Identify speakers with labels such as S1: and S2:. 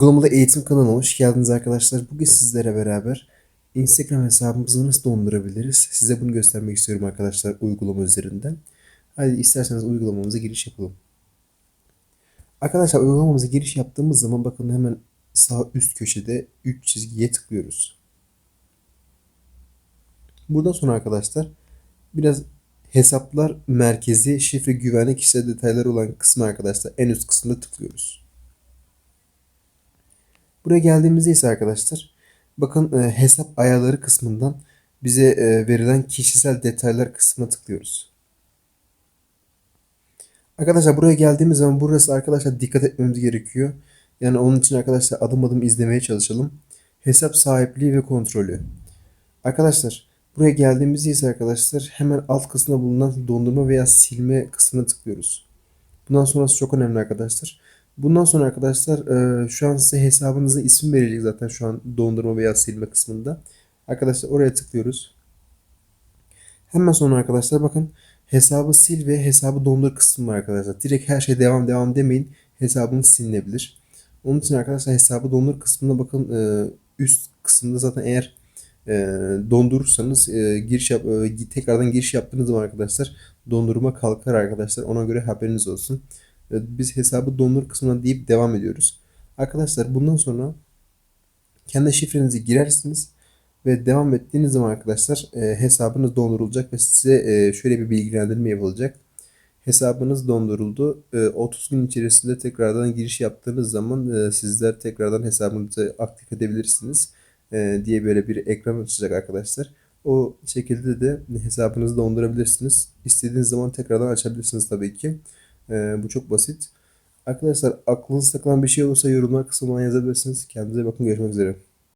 S1: Uygulamalı eğitim kanalına hoş geldiniz arkadaşlar. Bugün sizlere beraber Instagram hesabımızı nasıl dondurabiliriz? Size bunu göstermek istiyorum arkadaşlar uygulama üzerinden. Hadi isterseniz uygulamamıza giriş yapalım. Arkadaşlar uygulamamıza giriş yaptığımız zaman bakın hemen sağ üst köşede 3 çizgiye tıklıyoruz. Buradan sonra arkadaşlar biraz hesaplar merkezi şifre güvenlik kişisel detayları olan kısmı arkadaşlar en üst kısımda tıklıyoruz. Buraya geldiğimizde ise arkadaşlar bakın e, hesap ayarları kısmından bize e, verilen kişisel detaylar kısmına tıklıyoruz. Arkadaşlar buraya geldiğimiz zaman burası arkadaşlar dikkat etmemiz gerekiyor. Yani onun için arkadaşlar adım adım izlemeye çalışalım. Hesap sahipliği ve kontrolü. Arkadaşlar buraya geldiğimizde ise arkadaşlar hemen alt kısmında bulunan dondurma veya silme kısmına tıklıyoruz. Bundan sonrası çok önemli arkadaşlar. Bundan sonra arkadaşlar e, şu an size hesabınıza isim verilecek zaten şu an dondurma veya silme kısmında. Arkadaşlar oraya tıklıyoruz. Hemen sonra arkadaşlar bakın hesabı sil ve hesabı dondur kısmı var arkadaşlar. Direkt her şey devam devam demeyin. Hesabınız silinebilir. Onun için arkadaşlar hesabı dondur kısmına bakın e, üst kısımda zaten eğer e, dondurursanız giriş yap, tekrardan giriş yaptığınız zaman arkadaşlar dondurma kalkar arkadaşlar. Ona göre haberiniz olsun. Biz hesabı dondur kısmına deyip devam ediyoruz. Arkadaşlar bundan sonra kendi şifrenizi girersiniz ve devam ettiğiniz zaman arkadaşlar e, hesabınız dondurulacak ve size e, şöyle bir bilgilendirme yapılacak. Hesabınız donduruldu. E, 30 gün içerisinde tekrardan giriş yaptığınız zaman e, sizler tekrardan hesabınızı aktif edebilirsiniz e, diye böyle bir ekran açacak arkadaşlar. O şekilde de hesabınızı dondurabilirsiniz. İstediğiniz zaman tekrardan açabilirsiniz tabii ki. E, bu çok basit. Arkadaşlar aklınızda takılan bir şey olursa yorumlar kısmına yazabilirsiniz. Kendinize bakın görüşmek üzere.